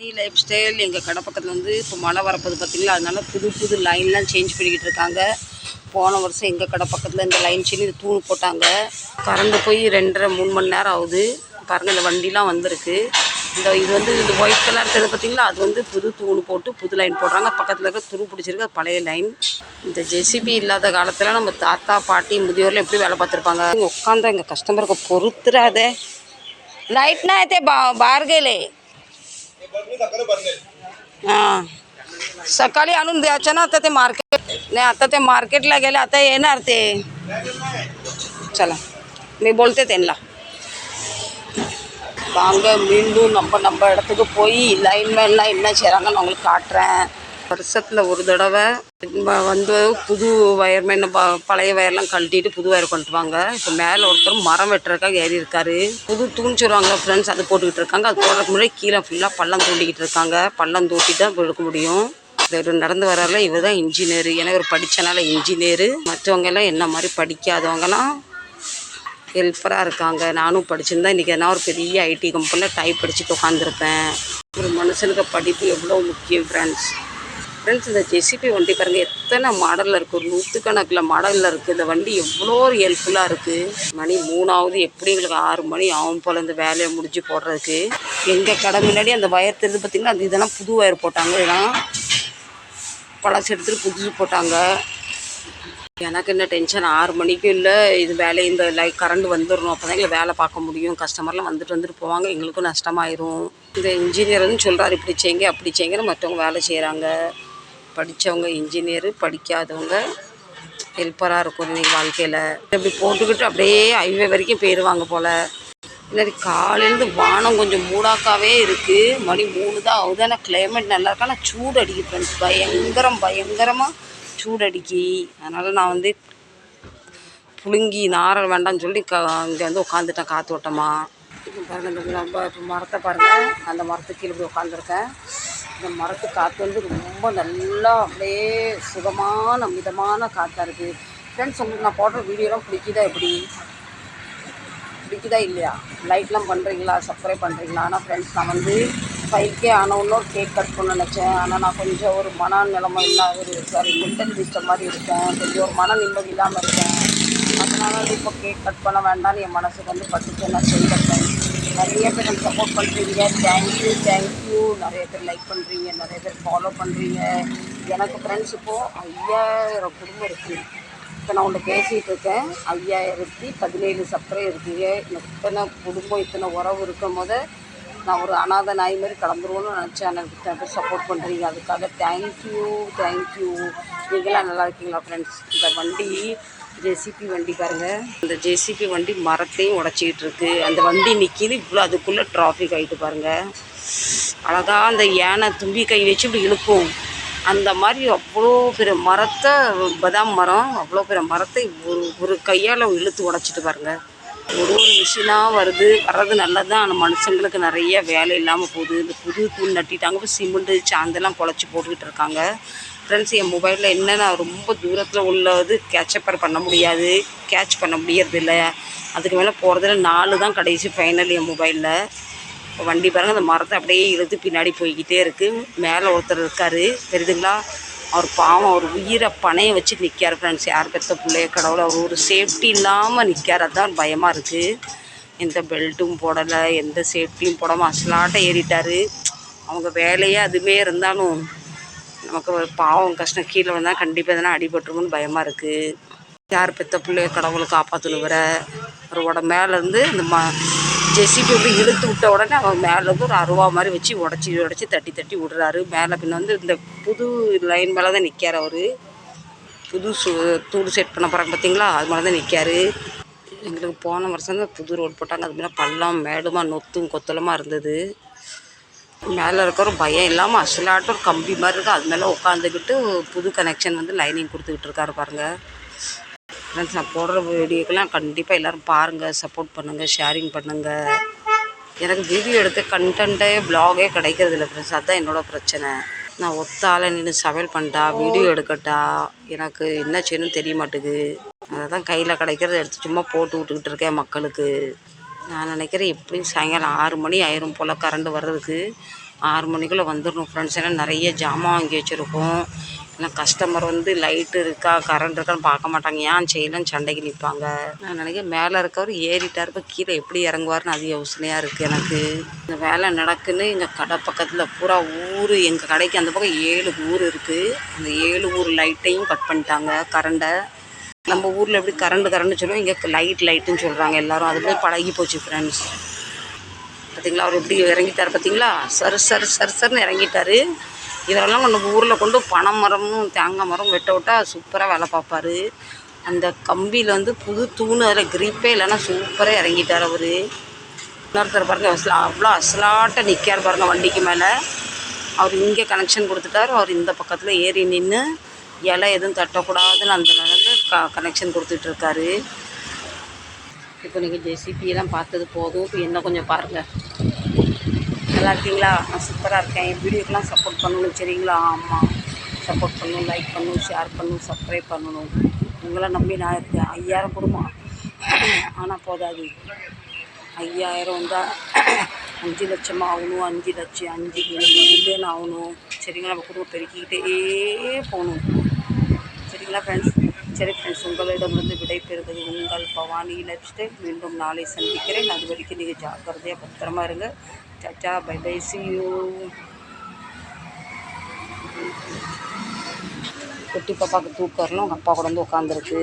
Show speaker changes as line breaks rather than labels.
நீ life style எங்கள் கடை பக்கத்தில் வந்து இப்போ மழை வரப்போது பார்த்திங்களா அதனால் புது புது லைன்லாம் சேஞ்ச் பண்ணிக்கிட்டு இருக்காங்க. போன வருஷம் எங்கள் கடை பக்கத்தில் இந்த லைன் சொல்லி இது தூண் போட்டாங்க. கறந்து போய் ரெண்டரை மூணு மணி நேரம் ஆகுது. கறந்து இந்த வண்டிலாம் வந்திருக்கு. இந்த இது வந்து இந்த ஒயிட் கலர் இருக்கிறது பார்த்திங்களா அது வந்து புது தூண் போட்டு புது லைன் போடுறாங்க. பக்கத்தில் இருக்க துரு பிடிச்சிருக்கு அது பழைய லைன் இந்த ஜெசிபி இல்லாத காலத்தில் நம்ம தாத்தா பாட்டி முதியோரில் எப்படி வேலை பார்த்துருப்பாங்க? உட்காந்து எங்கள் கஸ்டமருக்கு பொறுத்துறாதே. லைட்னா ஏதே பா பார்கேலே हां सकाळी आणून द्यायचं ना आता ते मार्केट नाही आता ते मार्केटला गेले आता येणार ते चला मी बोलते त्यांना வாங்க மீண்டும் நம்ம நம்ம இடத்துக்கு போய் லைன் மேன்லாம் என்ன செய்கிறாங்கன்னு நான் உங்களுக்கு காட்டுறேன் வருஷத்தில் ஒரு தடவை வந்து புது வயர்மேன் ப பழைய வயர்லாம் கழட்டிட்டு புது வயர் கொண்டு வாங்க இப்போ மேலே ஒருத்தர் மரம் வெட்டுறதுக்காக ஏறி இருக்காரு. புது தூணிச்சுருவாங்க ஃப்ரெண்ட்ஸ் அது போட்டுக்கிட்டு இருக்காங்க. அது போடுறதுக்கு முன்னாடி கீழே ஃபுல்லாக பள்ளம் தூண்டிக்கிட்டு இருக்காங்க. பள்ளம் தூட்டி தான் இப்போ எடுக்க முடியும். இவர் நடந்து வர்றாருல இவர் தான் இன்ஜினியர் ஏன்னா இவர் படித்தனால இன்ஜினியரு மற்றவங்க எல்லாம் என்ன மாதிரி படிக்காதவங்கலாம் ஹெல்ப்பராக இருக்காங்க. நானும் படிச்சிருந்தா இன்றைக்கி எதனா ஒரு பெரிய ஐடி கம்பெனியில் டைப் படிச்சுட்டு உட்காந்துருப்பேன் ஒரு மனுஷனுக்கு படிப்பு எவ்வளோ முக்கியம் ஃப்ரெண்ட்ஸ் ஃப்ரெண்ட்ஸ் இந்த ஜெசிபி வண்டி பாருங்கள் எத்தனை மாடலில் இருக்குது ஒரு நூற்றுக்கணக்கில் மாடலில் இருக்குது இந்த வண்டி எவ்வளோ ஒரு ஹெல்ப்ஃபுல்லாக இருக்குது மணி மூணாவது எப்படி எங்களுக்கு ஆறு மணி ஆகும் போல் இந்த வேலையை முடிஞ்சு போடுறதுக்கு. எங்கள் கடை முன்னாடி அந்த வயர் தெரிஞ்சு பார்த்திங்கன்னா அந்த இதெல்லாம் புது வயர் போட்டாங்க. இதெல்லாம் பழசு எடுத்துகிட்டு புதுசு போட்டாங்க. எனக்கு என்ன டென்ஷன் ஆறு மணிக்கு இல்லை. இது வேலை இந்த லைட் கரண்ட் வந்துடணும். அப்போ தான் எங்களை வேலை பார்க்க முடியும். கஸ்டமர்லாம் வந்துட்டு வந்துட்டு போவாங்க. எங்களுக்கும் நஷ்டமாயிரும். இந்த இன்ஜினியர்னு சொல்கிறார் சொல்கிறாரு இப்படி செய்யுங்க அப்படி செய்யுங்கன்னு மற்றவங்க வேலை செய்கிறாங்க படித்தவங்க இன்ஜினியரு படிக்காதவங்க ஹெல்ப்பராக இருக்கும் இன்றைக்கி வாழ்க்கையில். இப்படி போட்டுக்கிட்டு அப்படியே ஹைவே வரைக்கும் போயிடுவாங்க போல். இல்லாட்டி காலையிலேருந்து வானம் கொஞ்சம் மூடாக்காவே இருக்குது மணி மூணு தான் ஆகுது. ஆனால் கிளைமேட் நல்லா இருக்கு? ஆனால் சூடு அடிக்கு ஃப்ரெண்ட்ஸ் பயங்கரம் பயங்கரமாக சூடு அடிக்கி அதனால் நான் வந்து புழுங்கி நாரல் வேண்டாம்னு சொல்லி க இங்கே வந்து உட்காந்துட்டேன் காற்று ஓட்டமாக பாருங்கள் இந்த இப்போ மரத்தை பாருங்கள் அந்த மரத்துக்கு கீழே போய் உட்காந்துருக்கேன் இந்த மரத்து காற்று வந்து ரொம்ப நல்லா அப்படியே சுகமான மிதமான காற்றா இருக்குது ஃப்ரெண்ட்ஸ் உங்களுக்கு நான் போடுற வீடியோலாம் பிடிக்குதா எப்படி? பிடிக்குதா இல்லையா? லைக்லாம் பண்ணுறீங்களா சப்ஸ்கிரைப் பண்ணுறீங்களா ஆனால் ஃப்ரெண்ட்ஸ் நான் வந்து ஃபைவ்கே ஆனவுன்னு ஒரு கேக் கட் பண்ண நினச்சேன். ஆனால் நான் கொஞ்சம் ஒரு மன நிலைமை இல்லாத ஒரு சாரி மென்டல் டிஸ்டர்ப் மாதிரி இருக்கேன். கொஞ்சம் ஒரு மன நிம்மதி இல்லாமல் இருக்கேன். அதனால இப்போ கேக் கட் பண்ண வேண்டாம்னு என் மனசுக்கு வந்து பட்டுச்சு. நான் செய்திருக்கேன் நிறைய பேர் நம்ம சப்போர்ட் பண்ணுறீங்க தேங்க்யூ தேங்க்யூ நிறைய பேர் லைக் பண்ணுறீங்க நிறைய பேர் ஃபாலோ பண்ணுறீங்க எனக்கு ஃப்ரெண்ட்ஸ் இப்போது ஐயாயிரம் குடும்பம் இருக்குது இப்போ நான் உன்ட்ட பேசிகிட்டு இருக்கேன். ஐயாயிரத்தி பதினேழு சப்ரை இருக்கீங்க. இத்தனை குடும்பம் இத்தனை உறவு இருக்கும் போது நான் ஒரு அனாதை நாய் மாதிரி கிளம்புருவோன்னு நினச்சேன். எனக்கு இத்தனை பேர் சப்போர்ட் பண்ணுறீங்க அதுக்காக தேங்க்யூ தேங்க்யூ நீங்களாம் நல்லா இருக்கீங்களா ஃப்ரெண்ட்ஸ் இந்த வண்டி ஜேசிபி வண்டி பாருங்கள் அந்த ஜேசிபி வண்டி மரத்தையும் உடச்சிக்கிட்டு இருக்கு. அந்த வண்டி நிற்கிது இவ்வளோ அதுக்குள்ளே டிராஃபிக் ஆகிட்டு பாருங்கள் அழகாக அந்த யானை தும்பி கை வச்சு இப்படி இழுக்கும். அந்த மாதிரி அவ்வளோ பெரிய மரத்தை பதாம் மரம் அவ்வளோ பெரிய மரத்தை ஒரு ஒரு கையால் இழுத்து உடச்சிட்டு பாருங்க. ஒரு ஒரு மிஷினாக வருது. வர்றது நல்லது தான் ஆனால் மனுஷங்களுக்கு நிறைய வேலை இல்லாமல் போகுது. இந்த புது தூள் நட்டிட்டாங்க. இப்போ சிமெண்ட்டு சாந்தெல்லாம் குழச்சி போட்டுக்கிட்டு இருக்காங்க. ஃப்ரெண்ட்ஸ் என் மொபைலில் என்னென்ன ரொம்ப தூரத்தில் உள்ளது கேட்சப்பர் பண்ண முடியாது கேட்ச் பண்ண முடியறதில்ல. அதுக்கு மேலே போகிறதுல நாலு தான் கடைசி ஃபைனல் என் மொபைலில் இப்போ வண்டி பாருங்க அந்த மரத்தை அப்படியே இழுத்து பின்னாடி போய்கிட்டே இருக்குது மேலே ஒருத்தர் இருக்கார். தெரியுதுங்களா? அவர் பாவம் அவர் உயிரை பணையை வச்சு நிற்கார் ஃப்ரெண்ட்ஸ் யார் பெற்ற பிள்ளைய கடவுளை அவர் ஒரு சேஃப்டி இல்லாமல் நிற்கார் அதுதான் பயமாக இருக்குது எந்த பெல்ட்டும் போடலை எந்த சேஃப்டியும் போடாமல் அசலாட்டம் ஏறிட்டார். அவங்க வேலையே அதுவே இருந்தாலும் நமக்கு ஒரு பாவம் கஷ்டம் கீழே வந்தால் கண்டிப்பாக எதனா அடிபட்டுருமோன்னு பயமாக இருக்குது யார் பெத்த பிள்ளைய கடவுளை காப்பாற்றணுங்கிற அவரோட மேலேருந்து இந்த ம ஜெசிபி அப்படி இழுத்து விட்ட உடனே அவன் மேலேருந்து ஒரு அருவா மாதிரி வச்சு உடச்சி உடச்சி தட்டி தட்டி விடுறாரு. மேலே பின்ன வந்து இந்த புது லைன் மேலே தான் நிற்கார் அவர். புது சு தூடு செட் பண்ண போகிறாங்க பார்த்தீங்களா அது மேலே தான் நிற்காரு எங்களுக்கு போன வருஷம் தான் புது ரோடு போட்டாங்க. அது மேலே பள்ளம் மேடுமா நொத்தும் கொத்தலமாக இருந்தது. மேலே இருக்கிற பயம் இல்லாமல் அசலாட்டம் ஒரு கம்பி மாதிரி இருக்குது அது மேலே உட்காந்துக்கிட்டு புது கனெக்ஷன் வந்து லைனிங் கொடுத்துக்கிட்டு இருக்காரு பாருங்கள் ஃப்ரெண்ட்ஸ் நான் போடுற வீடியோக்கெல்லாம் கண்டிப்பாக எல்லோரும் பாருங்கள் சப்போர்ட் பண்ணுங்கள் ஷேரிங் பண்ணுங்கள் எனக்கு வீடியோ எடுத்து கண்டென்ட்டே ப்ளாகே கிடைக்கிறது இல்லை ஃப்ரெண்ட்ஸ் அதுதான் என்னோடய பிரச்சனை. நான் ஒத்தால நின்று சமையல் பண்ணிட்டா வீடியோ எடுக்கட்டா எனக்கு என்ன செய்யணும்னு தெரிய மாட்டேங்குது அதை தான் கையில் கிடைக்கிறத எடுத்து சும்மா போட்டு விட்டுக்கிட்டு இருக்கேன் மக்களுக்கு. நான் நினைக்கிறேன் எப்படியும் சாயங்காலம் ஆறு மணி ஆயிரும் போல் கரண்ட் வர்றதுக்கு. ஆறு மணிக்குள்ளே வந்துடணும் ஃப்ரெண்ட்ஸ் ஏன்னா நிறைய ஜாமான் வாங்கி வச்சுருக்கோம். ஏன்னா கஸ்டமர் வந்து லைட்டு இருக்கா கரண்ட் இருக்கான்னு பார்க்க மாட்டாங்க. ஏன் செய்யலன்னு சண்டைக்கு நிற்பாங்க நான் நினைக்கிறேன் மேலே இருக்கவர் ஏறிட்டார் இப்போ கீழே எப்படி இறங்குவார்னு அது யோசனையாக இருக்குது எனக்கு. இந்த வேலை நடக்குன்னு எங்கள் கடை பக்கத்தில் பூரா ஊர் எங்கள் கடைக்கு அந்த பக்கம் ஏழு ஊர் இருக்குது அந்த ஏழு ஊர் லைட்டையும் கட் பண்ணிட்டாங்க கரண்டை நம்ம ஊரில் எப்படி கரண்ட் கரண்ட் சொல்லுவோம். இங்கே லைட் லைட்டுன்னு சொல்கிறாங்க எல்லாரும். அது போய் பழகி போச்சு ஃப்ரெண்ட்ஸ் பார்த்தீங்களா அவர் எப்படி இறங்கிட்டார் பார்த்தீங்களா சர் சர் சர் சர்னு இறங்கிட்டாரு. இதெல்லாம் நம்ம ஊரில் கொண்டு பனை மரமும் தேங்காய் மரம் வெட்ட விட்டால் சூப்பராக வேலை பார்ப்பாரு. அந்த கம்பியில் வந்து புது தூண் அதில் கிரிப்பே இல்லைன்னா சூப்பராக இறங்கிட்டார் அவர். இன்னொருத்தர் பாருங்க அசலா அவ்வளோ அசலாட்ட நிற்கார் பாருங்க வண்டிக்கு மேலே. அவர் இங்கே கனெக்ஷன் கொடுத்துட்டார். அவர் இந்த பக்கத்தில் ஏறி நின்று இலை எதுவும் தட்டக்கூடாதுன்னு அந்த க கனெக்ஷன் கொடுத்துட்ருக்காரு. இப்போ நீங்கள் ஜெசிபியெல்லாம் பார்த்தது போதும். இப்போ என்ன கொஞ்சம் பாருங்கள் நல்லா இருக்கீங்களா? நான் சூப்பராக இருக்கேன். என் வீடியோக்கெலாம் சப்போர்ட் பண்ணணும் சரிங்களா? ஆமாம் சப்போர்ட் பண்ணணும் லைக் பண்ணணும் ஷேர் பண்ணணும் சப்ஸ்கிரைப் பண்ணணும். உங்களை நம்பி நான் இருக்கேன். ஐயாயிரம் குடும்பம் ஆனால் போதாது. ஐயாயிரம் வந்தால் அஞ்சு லட்சம் ஆகணும். அஞ்சு லட்சம் அஞ்சு மில்லியன் ஆகணும். சரிங்களா? நம்ம குடும்பம் பெருக்கிக்கிட்டே போகணும். சரிங்களா ஃப்ரெண்ட்ஸ் சரி ஃப்ரெண்ட்ஸ் உங்களிடமிருந்து விடைபெறுவது உங்கள் பவானி லைஃப் ஸ்டைல் மீண்டும் நாளை சந்திக்கிறேன். அது வரைக்கும் நீங்கள் ஜாக்கிரதையாக பத்திரமா இருங்க. சச்சா பை பை சி யூ குட்டி பாப்பாவுக்கு தூக்கம் வரலாம் உங்கள் அப்பா கூட வந்து உட்காந்துருக்கு